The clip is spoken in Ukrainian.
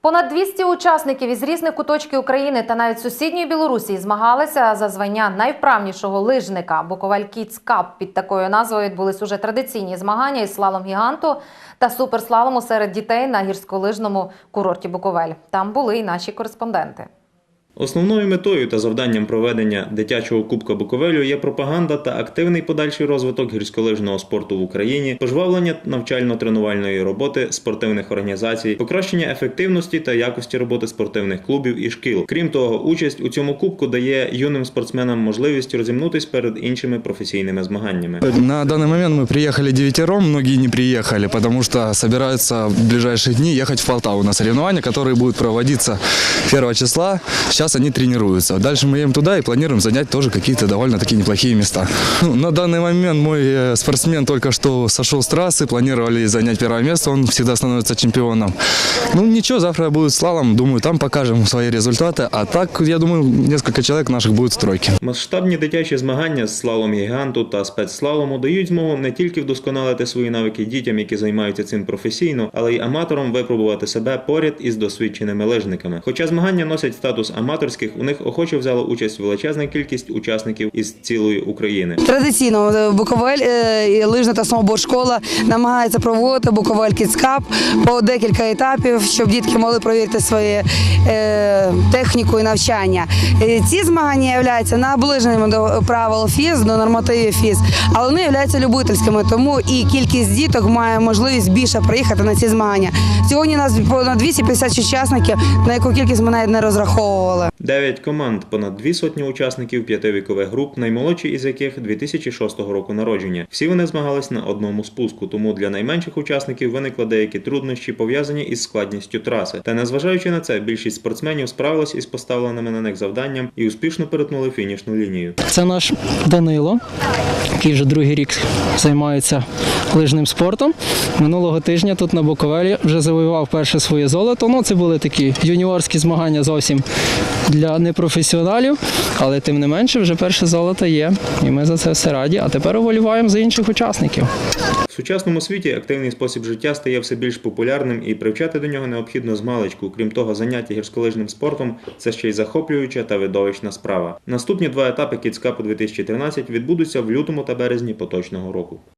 Понад 200 учасників із різних куточків України та навіть сусідньої Білорусі змагалися за звання найвправнішого лижника. Буковель Кіц Кап під такою назвою відбулись уже традиційні змагання із слалом гіганту та суперслалому серед дітей на гірськолижному курорті Буковель. Там були і наші кореспонденти. Основною метою та завданням проведення дитячого кубка Буковелю є пропаганда та активний подальший розвиток гірськолижного спорту в Україні, пожвавлення навчально-тренувальної роботи спортивних організацій, покращення ефективності та якості роботи спортивних клубів і шкіл. Крім того, участь у цьому кубку дає юним спортсменам можливість розімнутись перед іншими професійними змаганнями. На данный момент мы приехали девятером, многие не приехали, потому что собираются в ближайшие дни ехать в Полтаву на соревнования, которые будут проводиться 1 числа. Сейчас они тренируются. Дальше мы едем туда и планируем занять тоже какие-то довольно-таки неплохие места. Ну, На данный момент мой э, спортсмен только что сошел с трассы, планировали занять первое место, он всегда становится чемпионом. Ну ничего, завтра будет слалом, думаю, там покажем свои результаты. А так, я думаю, несколько человек наших будет в стройке. Масштабні дитячі змагання з слалом гіганту та спецслалому дають змогу не тільки вдосконалити свої навики дітям, які займаються цим професійно, але й аматорам випробувати себе поряд із досвідченими лижниками. Хоча змагання носять статус аматорських, у них охоче взяла участь величезна кількість учасників із цілої України. Традиційно е, Буковель е, лижна та сноуборд школа намагається проводити Буковель Cup по декілька етапів, щоб дітки могли провірити свою е, техніку і навчання. Ці змагання являються наближеними до правил ФІЗ, до нормативів ФІЗ, але вони являються любительськими, тому і кількість діток має можливість більше приїхати на ці змагання. Сьогодні у нас понад 250 учасників, на яку кількість ми навіть не розраховували. Дев'ять команд, понад дві сотні учасників п'яти вікових груп, наймолодші із яких 2006 року народження. Всі вони змагались на одному спуску, тому для найменших учасників виникли деякі труднощі, пов'язані із складністю траси. Та незважаючи на це, більшість спортсменів справилась із поставленими на них завданням і успішно перетнули фінішну лінію. Це наш Данило, який вже другий рік займається лижним спортом. Минулого тижня тут на Буковелі вже завоював перше своє золото. Ну, це були такі юніорські змагання зовсім для непрофесіоналів, але тим не менше вже перше золото є. І ми за це все раді. А тепер уволіваємо за інших учасників. В сучасному світі активний спосіб життя стає все більш популярним і привчати до нього необхідно з маличку. Крім того, заняття гірськолижним спортом це ще й захоплююча та видовищна справа. Наступні два етапи Кіцкапу 2013 відбудуться в лютому та березні поточного року.